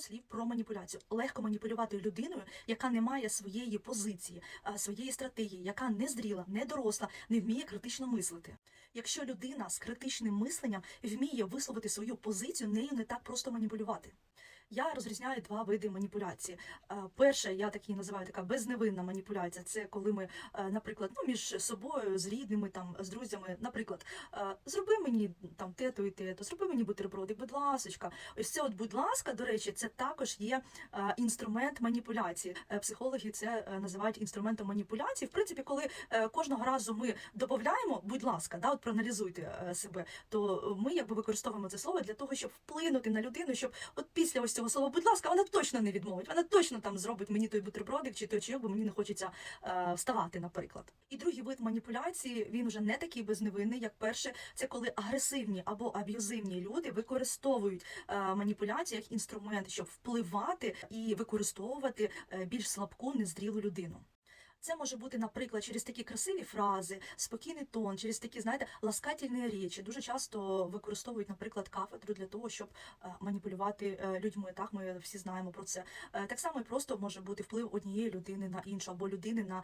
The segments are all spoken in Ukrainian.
слів про маніпуляцію. Легко маніпулювати людиною, яка не має своєї позиції, своєї стратегії, яка не зріла, не доросла, не вміє критично мислити. Якщо людина з критичним мисленням вміє висловити свою позицію, нею не так просто маніпулювати. Я розрізняю два види маніпуляції. Е, Перше, я такі називаю така безневинна маніпуляція. Це коли ми, е, наприклад, ну між собою, з рідними, там з друзями, наприклад, е, зроби мені там тето і тето, зроби мені бутерброди, будь ласочка. Ось це, от, будь ласка, до речі, це також є інструмент маніпуляції. Психологи це називають інструментом маніпуляції. В принципі, коли кожного разу ми додаємо, будь ласка, да, от проаналізуйте себе, то ми якби використовуємо це слово для того, щоб вплинути на людину, щоб от після ось цього слова, будь ласка, вона точно не відмовить, вона точно там зробить мені той бутербродик чи той чайок, бо мені не хочеться е, вставати, наприклад. І другий вид маніпуляції він вже не такий безневинний, як перше, це коли агресивні або аб'юзивні люди використовують е, маніпуляції як інструмент, щоб впливати і використовувати е, більш слабку, незрілу людину. Це може бути, наприклад, через такі красиві фрази, спокійний тон, через такі, знаєте, ласкательні речі. Дуже часто використовують, наприклад, кафедру для того, щоб е, маніпулювати е, людьми. Так, ми всі знаємо про це. Е, Так само і просто може бути вплив однієї людини на іншу, або людини на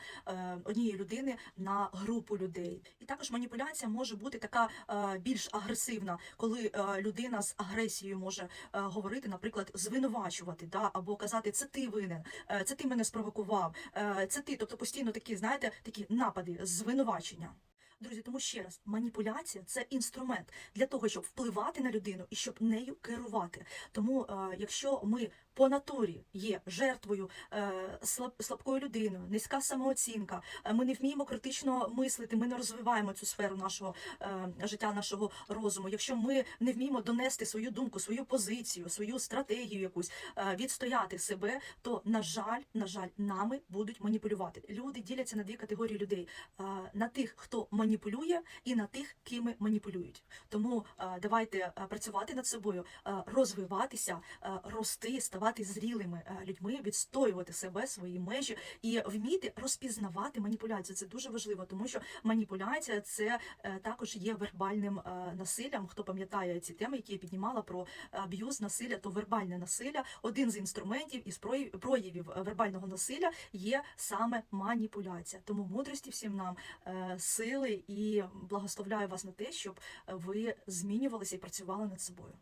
однієї людини на групу людей. І також маніпуляція може бути така більш агресивна, коли людина з агресією може говорити, наприклад, звинувачувати, да, або казати, це ти винен, це ти мене спровокував, це ти, тобто постійно такі, знаєте, такі напади, звинувачення. Друзі, тому ще раз, маніпуляція це інструмент для того, щоб впливати на людину і щоб нею керувати. Тому, е, якщо ми по натурі є жертвою е, слаб, слабкою людиною, низька самооцінка, е, ми не вміємо критично мислити, ми не розвиваємо цю сферу нашого життя, нашого розуму. Якщо ми не вміємо донести свою думку, свою позицію, свою стратегію якусь, відстояти себе, то на жаль, на жаль, нами будуть маніпулювати. Люди діляться на дві категорії людей: на тих, хто маніпулює, і на тих, ким маніпулюють. Тому давайте працювати над собою, розвиватися, рости, ставати зрілими людьми, відстоювати себе, свої межі і вміти розпізнавати маніпуляцію. Це дуже важливо, тому що маніпуляція це е, також є вербальним насиллям. Хто пам'ятає ці теми, які я піднімала про аб'юз, насилля, то вербальне насилля один з інструментів із проявів е, вербального насилля є саме маніпуляція. Тому мудрості всім нам е, сили і благословляю вас на те, щоб ви змінювалися і працювали над собою.